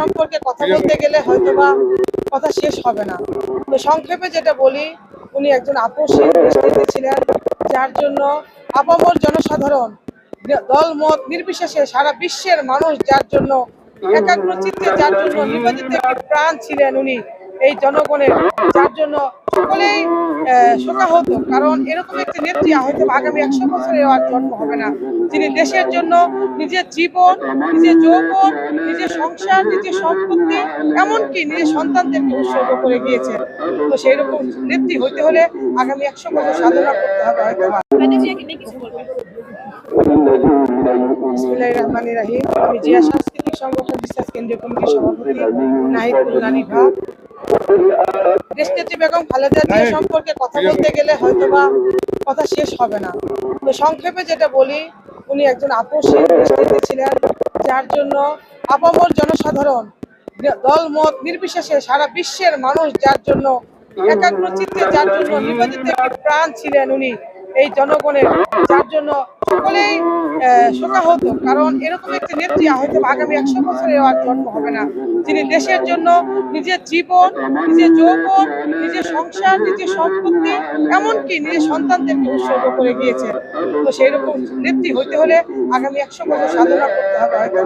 সম্পর্কে কথা বলতে গেলে কথা শেষ হবে না। তো সংক্ষেপে যেটা বলি, উনি একজন দেশনেত্রী ছিলেন, যার জন্য আপামর জনসাধারণ, দল, মত নির্বিশেষে সারা বিশ্বের মানুষ যার জন্য একাগ্র চিত্তে যার জন্য নিবেদিত প্রাণ ছিলেন উনি। এই জনগণের যার জন্য সকলেই আহ, শোকাহত কারণ এরকম একটি নেত্রী হয়তো আগামী একশো বছরে আর জন্ম হবে না। যিনি দেশের জন্য নিজের জীবন নিজের যৌবন নিজের সংসার নিজের সম্পত্তি এমনকি নিজের সন্তানদেরকে উৎসর্গ করে গিয়েছেন। তো সেই রকম নেত্রী হইতে হলে আগামী একশো বছর সাধনা করতে হবে হয়তো আমি জিয়া সাংস্কৃতিক সংগঠন বিশ্বাস কেন্দ্রীয় কমিটির সভাপতি নাহিদুল নানি ভাগ দেশনেত্রী বেগম খালেদা জিয়া সম্পর্কে কথা বলতে গেলে হয়তোবা কথা শেষ হবে না। তো সংক্ষেপে যেটা বলি উনি একজন দেশনেত্রী ছিলেন যার জন্য আপামর জনসাধারণ দল মত নির্বিশেষে সারা বিশ্বের মানুষ যার জন্য একাগ্র চিত্তে যার জন্য নিবেদিত প্রাণ ছিলেন উনি এই জনগণের যার জন্য সকলেই শোকাহত, কারণ এরকম একটি নেত্রী হয়তো আগামী একশো বছরে আর জন্ম হবে না যিনি দেশের জন্য নিজের জীবন, নিজের যৌবন, নিজের সংসার, নিজের সম্পত্তি, এমনকি নিজের সন্তানদেরকে উৎসর্গ করে গিয়েছেন তো সেই রকম নেত্রী হইতে হলে আগামী একশো বছর সাধনা করতে হবে, হয়তো।